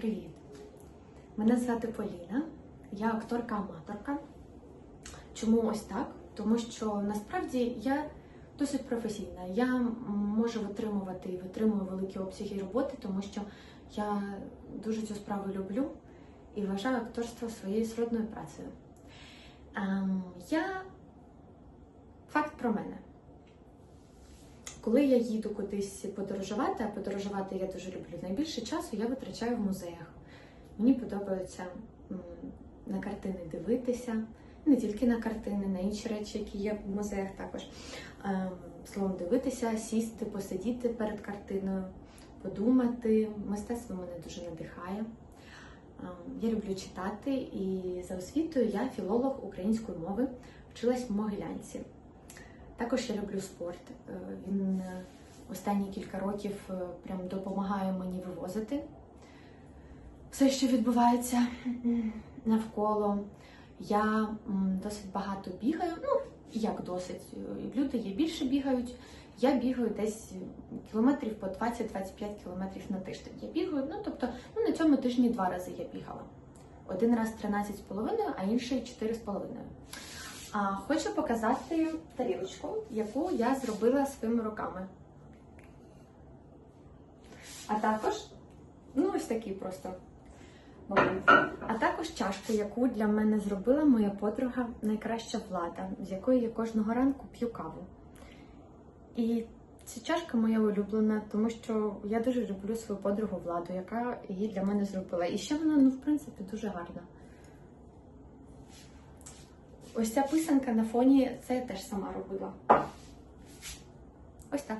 Привіт! Мене звати Поліна, я акторка-аматорка. Чому ось так? Тому що насправді я досить професійна. Я можу витримувати і витримую великі обсяги роботи, тому що я дуже цю справу люблю і вважаю акторство своєю сродною працею. Ем, я факт про мене. Коли я їду кудись подорожувати, а подорожувати я дуже люблю, найбільше часу я витрачаю в музеях. Мені подобається на картини дивитися, не тільки на картини, на інші речі, які є в музеях також. Ем, Словом, дивитися, сісти, посидіти перед картиною, подумати. Мистецтво мене дуже надихає. Ем, Я люблю читати і за освітою я філолог української мови, вчилась в Могилянці. Також я люблю спорт. Е, Він останні кілька років е, прям допомагає мені вивозити все, що відбувається навколо. Я досить багато бігаю. Ну, як досить. Е, Люди є більше бігають. Я бігаю десь кілометрів по 20-25 кілометрів на тиждень. Я бігаю, ну тобто, ну на цьому тижні два рази я бігала. Один раз 13,5, а інший 4,5. А, хочу показати тарілочку, яку я зробила своїми руками. А також, ну ось такий просто момент. А також чашку, яку для мене зробила моя подруга найкраща влада, з якої я кожного ранку п'ю каву. І ця чашка моя улюблена, тому що я дуже люблю свою подругу владу, яка її для мене зробила. І ще вона, ну, в принципі, дуже гарна. Ось ця писанка на фоні це я теж сама робила. Ось так.